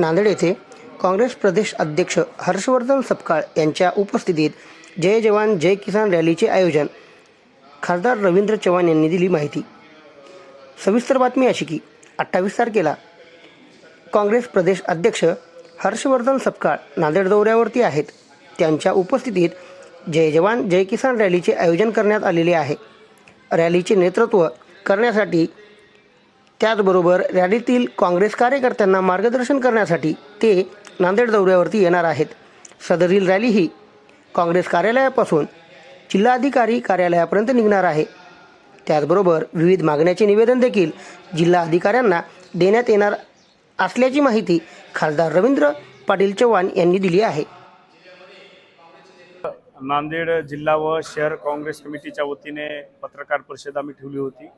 नांदेड येथे काँग्रेस प्रदेश अध्यक्ष हर्षवर्धन सपकाळ यांच्या उपस्थितीत जय जवान जय किसान रॅलीचे आयोजन खासदार रवींद्र चव्हाण यांनी दिली माहिती. सविस्तर बातमी अशी की अठ्ठावीस तारखेला काँग्रेस प्रदेश अध्यक्ष हर्षवर्धन सपकाळ नांदेड दौऱ्यावरती आहेत. त्यांच्या उपस्थितीत जय जवान जय किसान रॅलीचे आयोजन करण्यात आलेले आहे. रॅलीचे नेतृत्व करण्यासाठी त्याचबरोबर रॅलीतील काँग्रेस कार्यकर्त्यांना मार्गदर्शन करण्यासाठी ते नांदेड दौऱ्यावरती येणार आहेत. सदरील रॅली ही काँग्रेस कार्यालयापासून जिल्हाधिकारी कार्यालयापर्यंत निघणार आहे. त्याचबरोबर विविध मागण्याचे निवेदन देखील जिल्हा अधिकाऱ्यांना देण्यात येणार असल्याची माहिती खासदार रवींद्र पाटील चव्हाण यांनी दिली आहे. नांदेड जिल्हा व शहर काँग्रेस कमिटीच्या वतीने पत्रकार परिषद आम्ही ठेवली होती.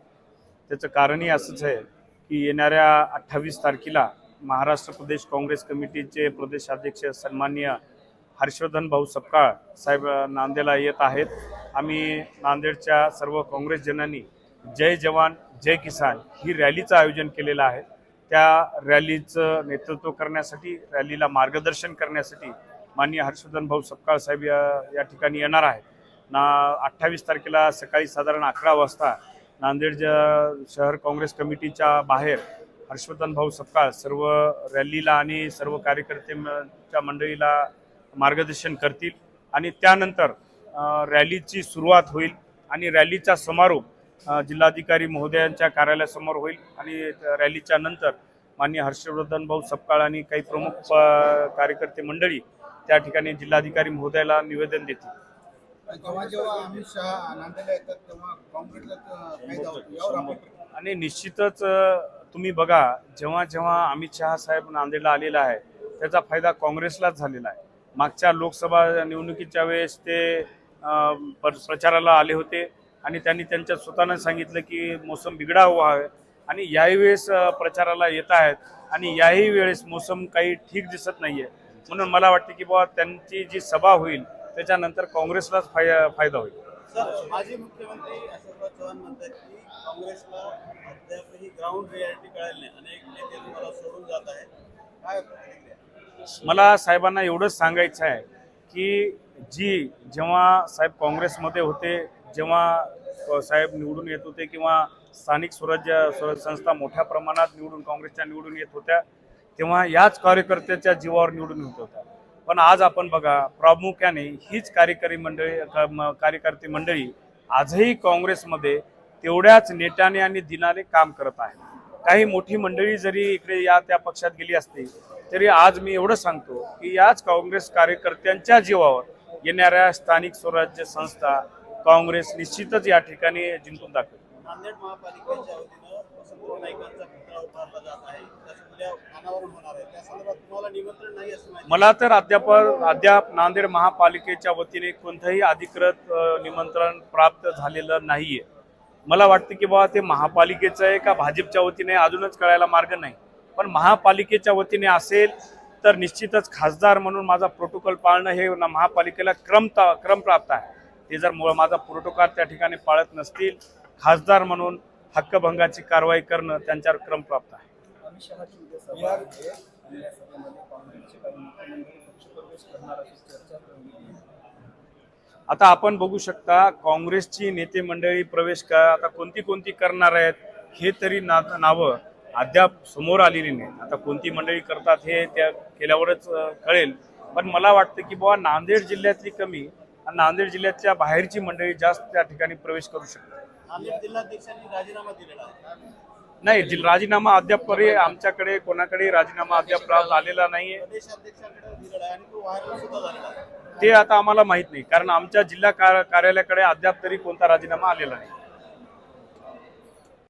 त्याचं कारणही असंच आहे की येणाऱ्या अठ्ठावीस तारखेला महाराष्ट्र प्रदेश काँग्रेस कमिटीचे प्रदेशाध्यक्ष सन्माननीय हर्षवर्धन भाऊ सपकाळ साहेब नांदेडला येत आहेत. आम्ही नांदेडच्या सर्व काँग्रेसजनांनी जय जवान जय किसान ही रॅलीचं आयोजन केलेलं आहे. त्या रॅलीचं नेतृत्व करण्यासाठी रॅलीला मार्गदर्शन करण्यासाठी माननीय हर्षवर्धन भाऊ सपकाळ साहेब या या ठिकाणी येणार आहेत. ना अठ्ठावीस तारखेला सकाळी साधारण अकरा वाजता नांदेड शहर काँग्रेस कमिटीच्या बाहेर हर्षवर्धन भाऊ सपकाळ सर्व रॅलीला आणि सर्व कार्यकर्त्यांच्या मंडळीला मार्गदर्शन करतील आणि त्यानंतर रॅलीची सुरुवात होईल आणि रॅलीचा समारोप जिल्हाधिकारी महोदयांच्या कार्यालयासमोर होईल आणि रॅलीच्या नंतर माननीय हर्षवर्धन भाऊ सपकाळ आणि काही प्रमुख कार्यकर्ते मंडळी त्या ठिकाणी जिल्हाधिकारी महोदयाला निवेदन देतील. आणि निश्चितच तुम्ही बघा जेव्हा जेव्हा अमित शहा साहेब नांदेडला आलेला आहे त्याचा फायदा काँग्रेसलाच झालेला आहे. मागच्या लोकसभा निवडणुकीच्या वेळेस ते प्रचाराला आले होते आणि त्यांनी त्यांच्या स्वतःनं सांगितलं की मोसम बिघडा हुआ आहे आणि याही वेळेस प्रचाराला येत आहेत आणि याही वेळेस मोसम काही ठीक दिसत नाहीये. म्हणून मला वाटते की बाबा त्यांची जी सभा होईल त्याच्यानंतर काँग्रेसलाच फाय फायदा होईल. सर माजी मुख्यमंत्री अशोकराव चव्हाण म्हणतात की काँग्रेसला अद्यापही ग्राउंड रियालिटी कळाली नाही. अनेक नेते तुम्हाला सोडून जात आहेत. काय प्रतिक्रिया? मला साहेबांना एवढंच सांगायचं आहे की जी जेव्हा साहेब काँग्रेसमध्ये होते जेव्हा साहेब निवडून येत होते किंवा स्थानिक स्वराज्य स्वराज्य संस्था मोठ्या प्रमाणात निवडून काँग्रेसच्या निवडून येत होत्या तेव्हा याच कार्यकर्त्याच्या जीवावर निवडून येत होत्या. पण आज आपण बघा प्रामुख्याने हीच कार्यकारी मंडळी क- म- कार्यकर्ते मंडळी आजही काँग्रेसमध्ये तेवढ्याच नेटाने आणि दिनाने काम करत आहे. काही मोठी मंडळी जरी इकडे या त्या पक्षात गेली असती तरी आज मी एवढं सांगतो की याच काँग्रेस कार्यकर्त्यांच्या जीवावर येणाऱ्या स्थानिक स्वराज्य संस्था काँग्रेस निश्चितच या ठिकाणी जिंकून दाखवते नांदेड महापालिकेच्या वतीनं वसंतराव नाईकांचा पुतळा उभारला जात आहे. त्याचं उद्या अनावरण होणार आहे. त्या संदर्भात तुम्हाला निमंत्रण नाही असं माहिती मला तर अद्याप अद्याप नांदेड महापालिकेच्या वतीने कोणतंही अधिकृत निमंत्रण प्राप्त झालेलं नाहीये. मला वाटतं की बाबा ते महापालिकेचं आहे का भाजपच्या वतीने अजूनच कळायला मार्ग नाही. पण महापालिकेच्या वतीने असेल तर निश्चितच खासदार म्हणून माझा प्रोटोकॉल पाळणं हे महापालिकेला क्रम क्रम प्राप्त आहे. ते जर माझा प्रोटोकॉल त्या ठिकाणी पाळत नसतील खासदार म्हणून हक्कभंगाची कारवाई करणं त्यांच्यावर क्रम प्राप्त आहे. आता आपण बघू शकता काँग्रेसची नेते मंडळी प्रवेश का आता कोणती कोणती करणार आहेत हे तरी ना नावं अद्याप समोर आलेली नाही. आता कोणती मंडळी करतात हे त्या केल्यावरच कळेल. पण मला वाटतं की बाबा नांदेड जिल्ह्यातली कमी आणि नांदेड जिल्ह्याच्या बाहेरची मंडळी जास्त त्या ठिकाणी प्रवेश करू शकतात. जिल्हाध्यक्षांनी राजीनामा दिलेला आहे. नाही राजीनामा अद्याप आमच्याकडे कोणाकडे राजीनामा अद्याप प्राप्त आलेला नाहीये तो आता आम्हाला माहीत नाही कारण आमच्या जिल्हा कार- कार्यालयाकडे अद्याप तरी कोणता राजीनामा आलेला नाही.